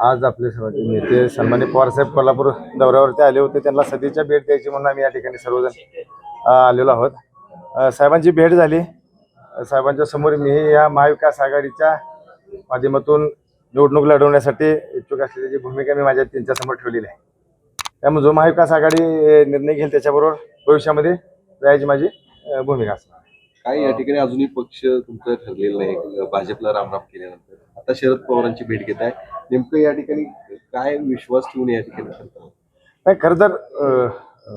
आज आपले सर्वांचे नेते सन्मान्य पवारसाहेब कोल्हापूर दौऱ्यावरती आले होते त्यांना सदीच्या भेट द्यायची म्हणून आम्ही या ठिकाणी सर्वजण आलेलो आहोत. साहेबांची भेट झाली. साहेबांच्या समोर मी या महाविकास आघाडीच्या माध्यमातून निवडणूक लढवण्यासाठी इच्छुक असलेली जी भूमिका मी माझ्या त्यांच्यासमोर ठेवलेली आहे. त्यामुळे जो महाविकास आघाडी निर्णय घेईल त्याच्याबरोबर भविष्यामध्ये जायची माझी भूमिका असणार. काय या ठिकाणी अजूनही पक्ष तुमचं ठरलेलं नाही. भाजपला रामराम केल्यानंतर. आता शरद पवारांची भेट घेत आहे नेमकं या ठिकाणी काय विश्वास ठेवून या ठिकाणी नाही खरं तर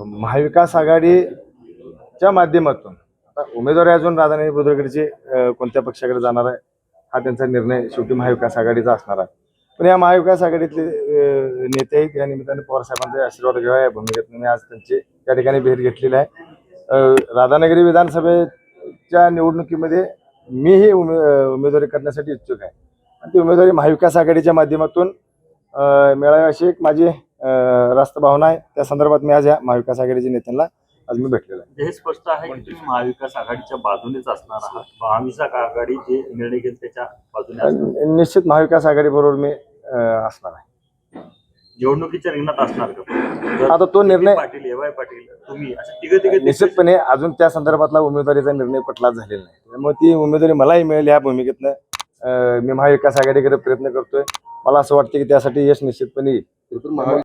महाविकास आघाडीच्या माध्यमातून आता उमेदवारी अजून राधानगरी बुद्रुकडचे कोणत्या पक्षाकडे जाणार आहे हा त्यांचा निर्णय शेवटी महाविकास आघाडीचा असणार आहे. पण या महाविकास आघाडीतले नेते आहेत या निमित्ताने पवार साहेबांचे आशीर्वाद घ्यावा या भूमिकेतून मी आज त्यांची या ठिकाणी भेट घेतलेली आहे. राधानगरी विधानसभेच्या निवडणुकीमध्ये मीही उमे उमेदवारी करण्यासाठी इच्छुक आहे. आणि ती उमेदवारी महाविकास आघाडीच्या माध्यमातून मिळावी अशी एक माझी रास्त भावना आहे. त्या संदर्भात मी आज या महाविकास आघाडीच्या नेत्यांना आज मी भेटलेलो आहे. हे स्पष्ट आहे की तुम्ही महाविकास आघाडीच्या बाजूनेच असणार आहात. महाविकास आघाडी जे निर्णय घेईल त्याच्या बाजूने निश्चित महाविकास आघाडी बरोबर मी असणार आहे. निवडणुकीच्या रिंगणात असणार का? आता तो निर्णय पाटील एवाय पाटील तुम्ही असे तिघे तिघे निश्चितपणे अजून त्या संदर्भातला उमेदवारीचा निर्णय पटलाच झालेला नाही. त्यामुळे ती उमेदवारी मलाही मिळेल या भूमिकेतनं. मी महाविकास आघाडीकडे प्रयत्न करतोय. मला असं वाटतं की त्यासाठी यश निश्चितपणे येईल.